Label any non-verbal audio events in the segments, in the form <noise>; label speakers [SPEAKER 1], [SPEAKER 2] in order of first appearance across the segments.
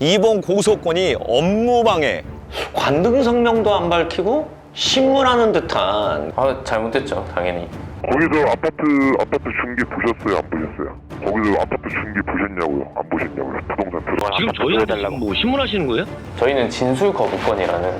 [SPEAKER 1] 이번 고소건이 업무방해, 관등 성명도 안 밝히고 신문하는 듯한
[SPEAKER 2] 아 잘못됐죠 당연히
[SPEAKER 3] 거기서 아파트 아파트 중개 보셨어요? 안 보셨어요? 거기서 아파트 중개 보셨냐고요? 안 보셨냐고요? 부동산 들어.
[SPEAKER 4] 지금 저희한테 지금 뭐 신문하시는 거예요?
[SPEAKER 2] 저희는 진술 거부권이라는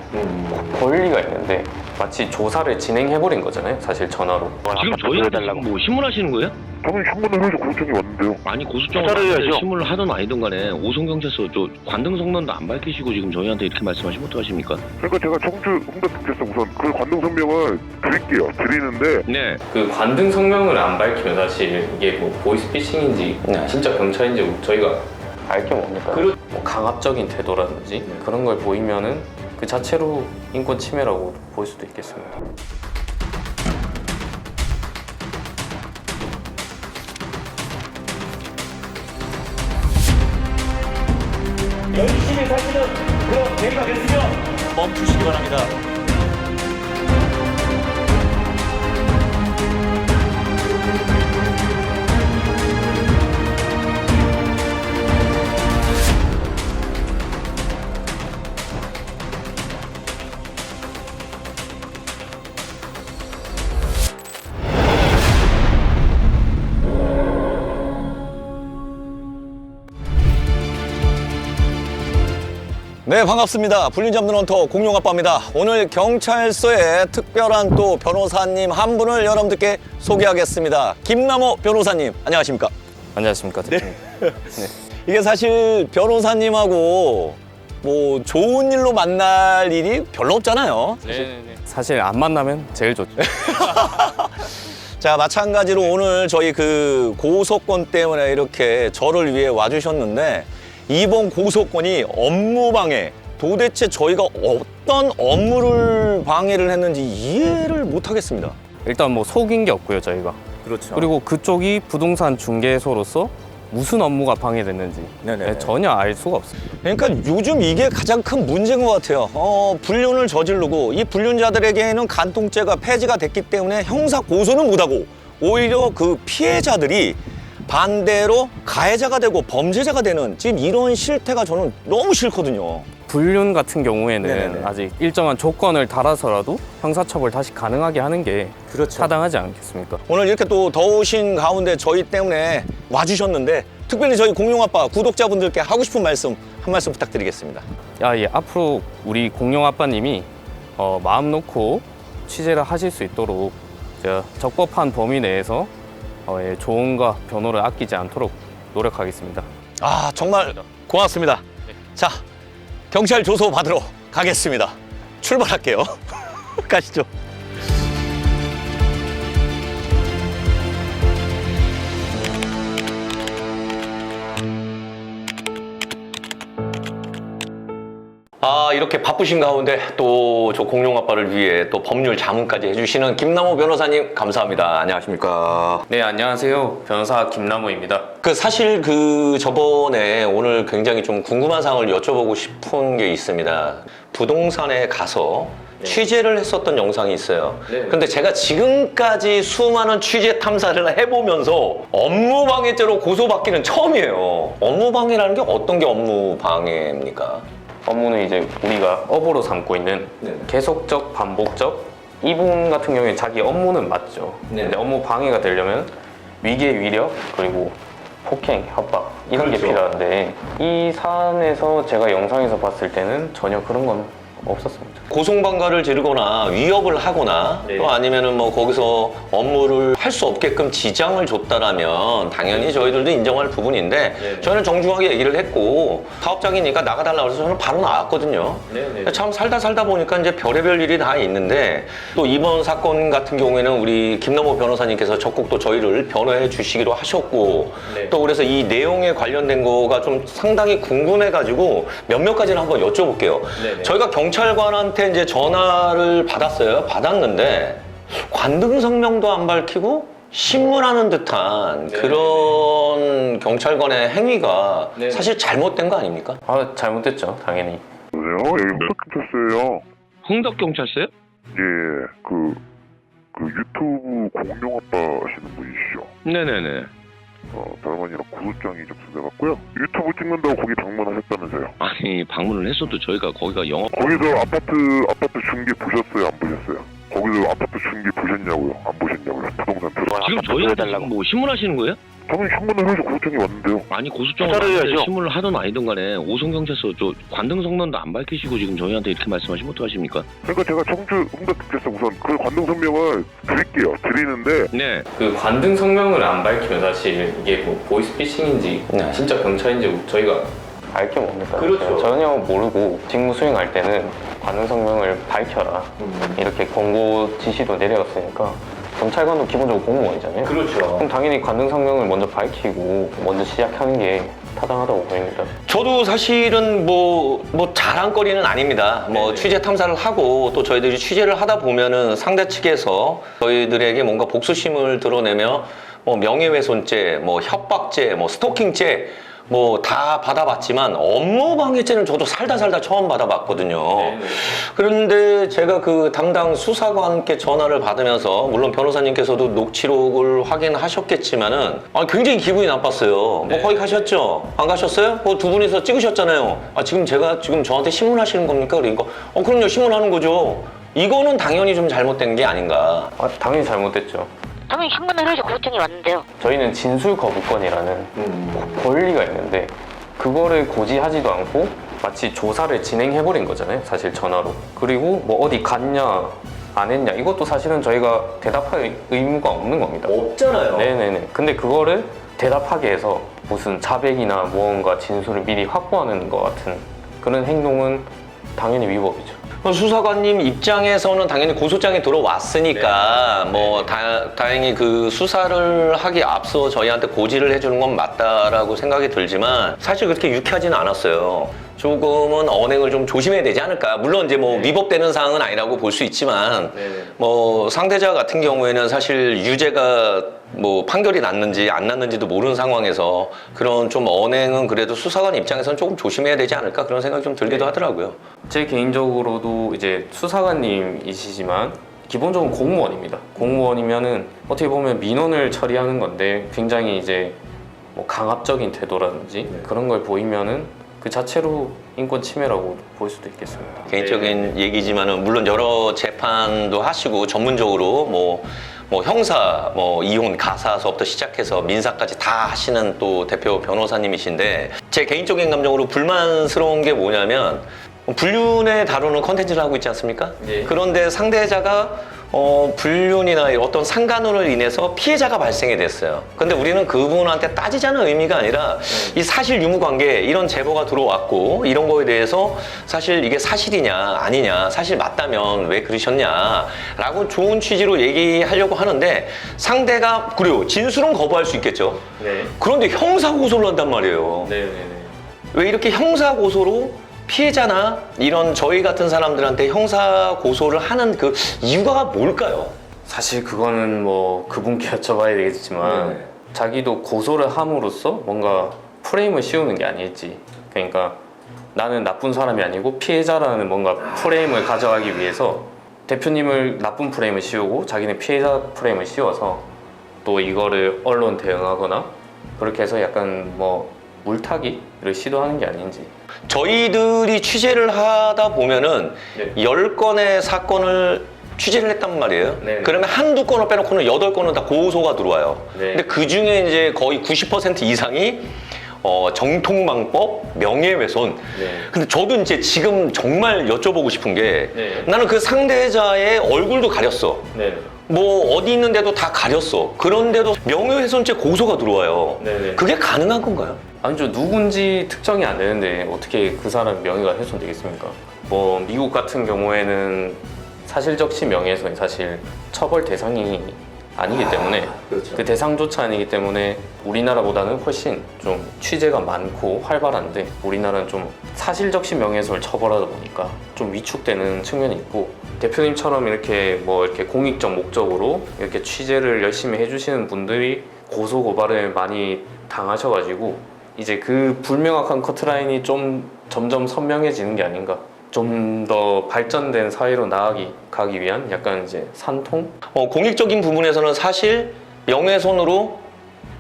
[SPEAKER 2] 권리가 있는데 마치 조사를 진행해버린 거잖아요 사실 전화로
[SPEAKER 4] 지금 저희한테 지금 뭐 신문하시는 거예요?
[SPEAKER 3] 저는 신문을 해서 고소장이 왔는데요.
[SPEAKER 4] 아니 고소장을 신문을 하든 아니든 간에 오송경찰서 저 관등 성명도 안 밝히시고 지금 저희한테 이렇게 말씀하시면 어떡하십니까?
[SPEAKER 3] 그러니까 제가 청주 홍대특별서 우선 그 관동 성명을 드릴게요. 드리는데
[SPEAKER 4] 네.
[SPEAKER 2] 그 관등 성명을 안 밝히면 사실 이게 뭐 보이스피싱인지
[SPEAKER 1] 네.
[SPEAKER 2] 진짜 경찰인지 저희가 알게 뭡니까? 뭐 강압적인 태도라든지 그런 걸 보이면은 그 자체로 인권 침해라고 볼 수도 있겠습니다.
[SPEAKER 1] 멈추시기 바랍니다. 네 반갑습니다. 불륜 잡는 헌터 공룡아빠입니다. 오늘 경찰서에 특별한 또 변호사님 한 분을 여러분들께 소개하겠습니다. 김남호 변호사님 안녕하십니까?
[SPEAKER 2] 안녕하십니까 대표님. <laughs>
[SPEAKER 1] 이게 사실 변호사님하고 뭐 좋은 일로 만날 일이 별로 없잖아요.
[SPEAKER 2] 사실 안 만나면 제일 좋죠. <laughs>
[SPEAKER 1] 자 마찬가지로 오늘 저희 그 고소권 때문에 이렇게 저를 위해 와주셨는데 이번 고소권이 업무 방해 도대체 저희가 어떤 업무를 방해를 했는지 이해를 못 하겠습니다.
[SPEAKER 2] 일단 뭐 속인 게 없고요 저희가.
[SPEAKER 1] 그렇죠.
[SPEAKER 2] 그리고 그쪽이 부동산 중개소로서 무슨 업무가 방해됐는지
[SPEAKER 1] 네네.
[SPEAKER 2] 네, 전혀 알 수가 없습니다.
[SPEAKER 1] 그러니까 요즘 이게 가장 큰 문제인 것 같아요. 어, 불륜을 저지르고 이 불륜자들에게는 간통죄가 폐지가 됐기 때문에 형사 고소는 못하고 오히려 그 피해자들이 반대로 가해자가 되고 범죄자가 되는 지금 이런 실태가 저는 너무 싫거든요.
[SPEAKER 2] 불륜 같은 경우에는
[SPEAKER 1] 네네네.
[SPEAKER 2] 아직 일정한 조건을 달아서라도 형사처벌 다시 가능하게 하는 게
[SPEAKER 1] 그렇죠.
[SPEAKER 2] 타당하지 않겠습니까?
[SPEAKER 1] 오늘 이렇게 또 더우신 가운데 저희 때문에 와주셨는데 특별히 저희 공룡아빠 구독자분들께 하고 싶은 말씀 한 말씀 부탁드리겠습니다.
[SPEAKER 2] 야, 예, 앞으로 우리 공룡 아빠님이 어, 마음 놓고 취재를 하실 수 있도록 제가 적법한 범위 내에서 어, 예, 변호를 아끼지 않도록 노력하겠습니다.
[SPEAKER 1] 아 정말 고맙습니다. 자 경찰 조소 받으러 가겠습니다. 출발할게요. <laughs> 가시죠. 아 이렇게 바쁘신 가운데 또 저 공룡 아빠를 위해 또 법률 자문까지 해주시는 김남호 변호사님 감사합니다. 안녕하십니까?
[SPEAKER 2] 네, 안녕하세요. 변호사 김남우입니다.
[SPEAKER 1] 그 사실 그 저번에 오늘 굉장히 좀 궁금한 사항을 여쭤보고 싶은 게 있습니다. 부동산에 가서 취재를 했었던 영상이 있어요.
[SPEAKER 2] 네.
[SPEAKER 1] 근데 제가 지금까지 수많은 취재 탐사를 해보면서 업무방해죄로 고소받기는 처음이에요. 업무방해라는 게 어떤 게 업무방해입니까?
[SPEAKER 2] 업무는 이제 우리가 업으로 삼고 있는
[SPEAKER 1] 네.
[SPEAKER 2] 계속적, 반복적 이분 같은 경우에 자기 업무는 맞죠.
[SPEAKER 1] 네.
[SPEAKER 2] 근데 업무 방해가 되려면 위계, 위력 그리고 폭행, 협박 이런 게
[SPEAKER 1] 그렇죠.
[SPEAKER 2] 필요한데 이 사안에서 제가 영상에서 봤을 때는 전혀 그런 건 없었습니다.
[SPEAKER 1] 고성방가를 지르거나 위협을 하거나
[SPEAKER 2] 네.
[SPEAKER 1] 또 아니면은 뭐 거기서 업무를 할 수 없게끔 지장을 줬다라면 당연히 저희들도 인정할 부분인데
[SPEAKER 2] 네.
[SPEAKER 1] 저희는 정중하게 얘기를 했고 사업장이니까 나가달라고 해서 저는 바로 나왔거든요.
[SPEAKER 2] 네,
[SPEAKER 1] 참 살다 살다 보니까 이제 별의별 일이 다 있는데 또 이번 사건 같은 경우에는 우리 김남호 변호사님께서 적극 또 저희를 변호해 주시기로 하셨고
[SPEAKER 2] 네.
[SPEAKER 1] 또 그래서 이 내용에 관련된 거가 좀 상당히 궁금해가지고 몇몇 가지를 한번 여쭤볼게요.
[SPEAKER 2] 네네.
[SPEAKER 1] 저희가 경 찰관한테 이제 전화를 받았어요. 받았는데 관등 성명도 안 밝히고 신문하는 듯한
[SPEAKER 2] 네네네.
[SPEAKER 1] 그런 경찰관의 행위가
[SPEAKER 2] 네네.
[SPEAKER 1] 사실 잘못된 거 아닙니까?
[SPEAKER 2] 아 잘못됐죠, 당연히.
[SPEAKER 3] 여보세요? 여기 홍대특별서예요.
[SPEAKER 4] 흥덕경찰서요?
[SPEAKER 3] 예, 그, 그 유튜브 공룡 아빠 하시는 분이시죠?
[SPEAKER 4] 네네네.
[SPEAKER 3] 어, 별만이랑 구속장이 접수돼갖고요. 유튜브 찍는다고 거기 방문하셨다면서요.
[SPEAKER 4] 아니 방문을 했어도 저희가 거기가 영업
[SPEAKER 3] 거기서 아파트 아파트 중개 보셨어요? 안 보셨어요? 거기서 아파트 중개 보셨냐고요? 안 보셨냐고요? 부동산 들어.
[SPEAKER 4] 지금 저희한테 지금 뭐 신문하시는 거예요?
[SPEAKER 3] 당연히 신문을 해서 구속장이 왔는데요.
[SPEAKER 4] 아니 고소장을 신문을 하든 아니든 간에 오송경찰서 저 관등 성명도 안 밝히시고 지금 저희한테 이렇게 말씀하시면 어떡하십니까?
[SPEAKER 3] 그러니까 제가 청주 응답특별서 우선 그 관등 설명을 드릴게요. 드리는데
[SPEAKER 4] 네.
[SPEAKER 2] 그 관등 성명을 안 밝히면 사실 이게 뭐 보이스피싱인지
[SPEAKER 1] 네.
[SPEAKER 2] 진짜 경찰인지 저희가 알게 뭡니까? 전혀 모르고 직무 수행할 때는 관등 성명을 밝혀라 이렇게 권고 지시도 내려왔으니까 경찰관도 기본적으로 공무원이잖아요.
[SPEAKER 1] 그렇죠.
[SPEAKER 2] 그럼 당연히 관등 성명을 먼저 밝히고 먼저 시작하는 게 타당하다고 보입니다.
[SPEAKER 1] 저도 사실은 뭐, 뭐 자랑거리는 아닙니다. 뭐 취재 탐사를 하고 또 저희들이 취재를 하다 보면은 상대 측에서 저희들에게 뭔가 복수심을 드러내며 뭐 명예훼손죄, 뭐 협박죄, 뭐 스토킹죄 뭐 다 받아봤지만 업무 방해죄는 저도 살다 살다 처음 받아봤거든요. 그런데 제가 그 담당 수사관께 전화를 받으면서 물론 변호사님께서도 녹취록을 확인하셨겠지만은 아, 굉장히 기분이 나빴어요. 뭐 거기 가셨죠? 안 가셨어요? 뭐 두 분이서 찍으셨잖아요. 아 지금 제가 지금 저한테 신문하시는 겁니까? 그러니까 어 그럼요 신문하는 거죠. 이거는 당연히 좀 잘못된 게 아닌가.
[SPEAKER 2] 아, 당연히 잘못됐죠.
[SPEAKER 5] 당연히 신문을 해서 구속장이 왔는데요.
[SPEAKER 2] 저희는 진술 거부권이라는 권리가 있는데 그거를 고지하지도 않고 마치 조사를 진행해버린 거잖아요. 사실 전화로. 그리고 뭐 어디 갔냐 안 했냐 이것도 사실은 저희가 대답할 의무가 없는 겁니다.
[SPEAKER 1] 없잖아요.
[SPEAKER 2] 네네네. 근데 그거를 대답하게 해서 무슨 자백이나 무언가 진술을 미리 확보하는 것 같은 그런 행동은 당연히 위법이죠.
[SPEAKER 1] 수사관님 입장에서는 당연히 고소장이 들어왔으니까
[SPEAKER 2] 네.
[SPEAKER 1] 뭐 다, 다행히 그 수사를 하기 앞서 저희한테 고지를 해주는 건 맞다라고 생각이 들지만 사실 그렇게 유쾌하지는 않았어요. 조금은 언행을 좀 조심해야 되지 않을까. 물론 이제 뭐 위법되는 사항은 아니라고 볼 수 있지만
[SPEAKER 2] 네.
[SPEAKER 1] 뭐 상대자 같은 경우에는 사실 유죄가 뭐 판결이 났는지 안 났는지도 모르는 상황에서 그런 좀 언행은 그래도 수사관 입장에서는 조금 조심해야 되지 않을까 그런 생각이 좀 들기도 하더라고요.
[SPEAKER 2] 제 개인적으로도 이제 수사관님이시지만 기본적으로 공무원입니다. 공무원이면은 어떻게 보면 민원을 처리하는 건데 굉장히 이제 뭐 강압적인 태도라든지 그런 걸 보이면은 그 자체로 인권 침해라고 볼 수도 있겠습니다.
[SPEAKER 1] 개인적인 얘기지만은 물론 여러 재판도 하시고 전문적으로 뭐, 뭐 형사, 뭐 이혼, 가사서부터 시작해서 민사까지 다 하시는 또 대표 변호사님이신데 제 개인적인 감정으로 불만스러운 게 뭐냐면 불륜에 다루는 컨텐츠를 하고 있지 않습니까?
[SPEAKER 2] 예.
[SPEAKER 1] 그런데 상대자가 어, 불륜이나 어떤 상간으로 인해서 피해자가 발생이 됐어요. 근데 우리는 그분한테 따지자는 의미가 아니라 이 사실 유무 관계 이런 제보가 들어왔고 이런 거에 대해서 사실 이게 사실이냐 아니냐 사실 맞다면 왜 그러셨냐라고 좋은 취지로 얘기하려고 하는데 상대가 그래요 진술은 거부할 수 있겠죠.
[SPEAKER 2] 네.
[SPEAKER 1] 그런데 형사 고소를 한단 말이에요.
[SPEAKER 2] 네 네 네.
[SPEAKER 1] 왜 이렇게 형사 고소로 피해자나 이런 저희 같은 사람들한테 형사 고소를 하는 그 이유가 뭘까요?
[SPEAKER 2] 사실 그거는 뭐 그분께 여쭤봐야 되겠지만
[SPEAKER 1] 네.
[SPEAKER 2] 자기도 고소를 함으로써 뭔가 프레임을 씌우는 게 아닐지 그러니까 나는 나쁜 사람이 아니고 피해자라는 뭔가 프레임을 가져가기 위해서 대표님을 나쁜 프레임을 씌우고 자기는 피해자 프레임을 씌워서 또 이거를 언론 대응하거나 그렇게 해서 약간 뭐 물타기를 시도하는 게 아닌지
[SPEAKER 1] 저희들이 취재를 하다 보면은
[SPEAKER 2] 네.
[SPEAKER 1] 열 건의 사건을 취재를 했단 말이에요.
[SPEAKER 2] 네.
[SPEAKER 1] 그러면 한두 건을 빼놓고는 여덟 건은 다 고소가 들어와요.
[SPEAKER 2] 네.
[SPEAKER 1] 근데 그 중에 이제 거의 90% 이상이 어, 정통망법, 명예훼손.
[SPEAKER 2] 네.
[SPEAKER 1] 근데 저도 이제 지금 정말 여쭤보고 싶은 게
[SPEAKER 2] 네.
[SPEAKER 1] 나는 그 상대자의 얼굴도 가렸어.
[SPEAKER 2] 네.
[SPEAKER 1] 뭐 어디 있는데도 다 가렸어. 그런데도 명예훼손죄 고소가 들어와요.
[SPEAKER 2] 네네.
[SPEAKER 1] 그게 가능한 건가요?
[SPEAKER 2] 아니죠 누군지 특정이 안 되는데 어떻게 그 사람 명예가 훼손되겠습니까? 뭐 미국 같은 경우에는 사실적시 명예훼손이 사실 처벌 대상이 아니기 때문에
[SPEAKER 1] 그렇죠.
[SPEAKER 2] 그 대상조차 아니기 때문에 우리나라보다는 훨씬 좀 취재가 많고 활발한데 우리나라는 좀 사실적시 명예훼손을 처벌하다 보니까 좀 위축되는 측면이 있고 대표님처럼 이렇게 뭐 이렇게 공익적 목적으로 이렇게 취재를 열심히 해주시는 분들이 고소 고발을 많이 당하셔가지고 이제 그 불명확한 커트라인이 좀 점점 선명해지는 게 아닌가. 좀 더 발전된 사회로 나아가기 가기 위한 약간 이제 산통?
[SPEAKER 1] 어, 공익적인 부분에서는 사실 명예훼손으로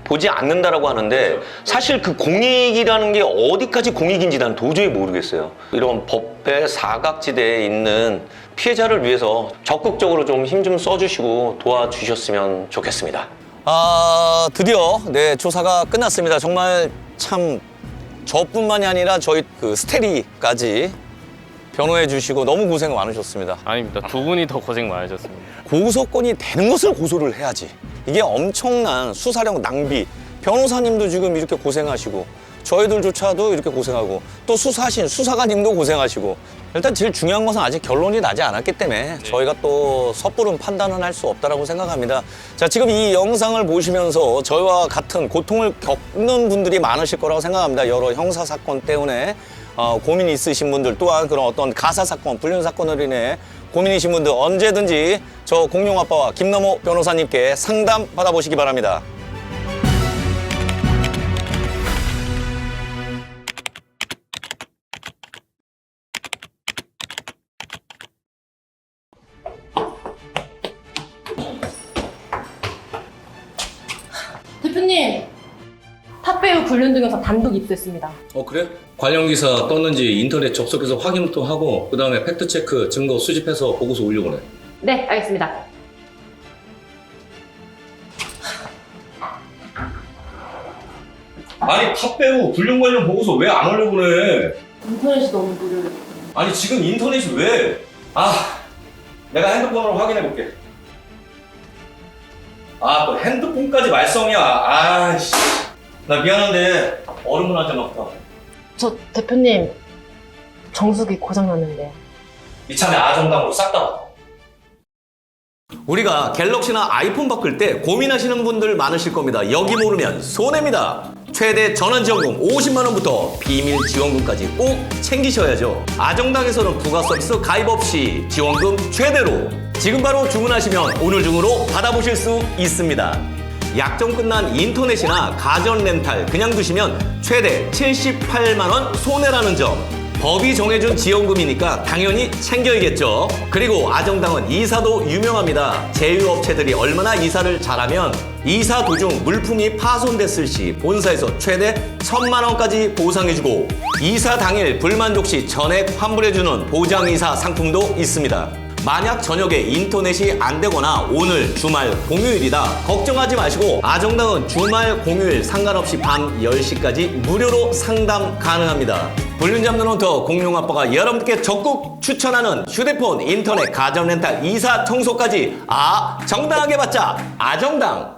[SPEAKER 1] 보지 않는다라고 하는데 사실 그 공익이라는 게 어디까지 공익인지 난 도저히 모르겠어요. 이런 법의 사각지대에 있는 피해자를 위해서 적극적으로 좀 힘 좀 써주시고 도와주셨으면 좋겠습니다. 아 드디어 네 조사가 끝났습니다. 정말 참 저뿐만이 아니라 저희 그 스테리까지 변호해 주시고 너무 고생 많으셨습니다.
[SPEAKER 2] 아닙니다. 두 분이 더 고생 많으셨습니다.
[SPEAKER 1] 고소권이 되는 것을 고소를 해야지. 이게 엄청난 수사력 낭비. 변호사님도 지금 이렇게 고생하시고 저희들조차도 이렇게 고생하고 또 수사하신 수사관님도 고생하시고 일단 제일 중요한 것은 아직 결론이 나지 않았기 때문에 저희가 또 섣부른 판단은 할 수 없다라고 생각합니다. 자 지금 이 영상을 보시면서 저희와 같은 고통을 겪는 분들이 많으실 거라고 생각합니다. 여러 형사 사건 때문에 어, 고민이 있으신 분들 또한 그런 어떤 가사 사건, 불륜 사건으로 인해 고민이신 분들 언제든지 저 공룡 아빠와 김남호 변호사님께 상담 받아보시기 바랍니다.
[SPEAKER 6] 동영상 단독 입수했습니다.
[SPEAKER 7] 어 그래? 관련 기사 떴는지 인터넷 접속해서 확인부터 하고 그 다음에 팩트 체크 증거 수집해서 보고서 올려보내.
[SPEAKER 6] 네, 알겠습니다.
[SPEAKER 1] 아니 탑배우 불륜 관련 보고서 왜 안 올려보내?
[SPEAKER 6] 인터넷이 너무 느려요.
[SPEAKER 1] 아니 지금 인터넷이 왜? 아 내가 핸드폰으로 확인해 볼게. 아 또 핸드폰까지 말썽이야. 아씨 나 미안한데 얼음 한 잔만 부탁.
[SPEAKER 6] 저 대표님 정수기 고장났는데.
[SPEAKER 1] 이참에 아정당으로 싹다 바꿔. 우리가 갤럭시나 아이폰 바꿀 때 고민하시는 분들 많으실 겁니다. 여기 모르면 손해입니다. 최대 전환 지원금 50만 원부터 비밀 지원금까지 꼭 챙기셔야죠. 아정당에서는 부가 서비스 가입 없이 지원금 최대로 지금 바로 주문하시면 오늘 중으로 받아보실 수 있습니다. 약정 끝난 인터넷이나 가전 렌탈 그냥 두시면 최대 78만 원 손해라는 점. 법이 정해준 지원금이니까 당연히 챙겨야겠죠. 그리고 아정당은 이사도 유명합니다. 제휴업체들이 얼마나 이사를 잘하면 이사 도중 물품이 파손됐을 시 본사에서 최대 천만 원까지 보상해주고 이사 당일 불만족 시 전액 환불해주는 보장이사 상품도 있습니다. 만약 저녁에 인터넷이 안 되거나 오늘 주말 공휴일이다 걱정하지 마시고 아정당은 주말 공휴일 상관없이 밤 10시까지 무료로 상담 가능합니다. 불륜 잡는 헌터 공룡 아빠가 여러분께 적극 추천하는 휴대폰 인터넷 가전 렌탈 이사 청소까지. 아 정당하게 받자. 아정당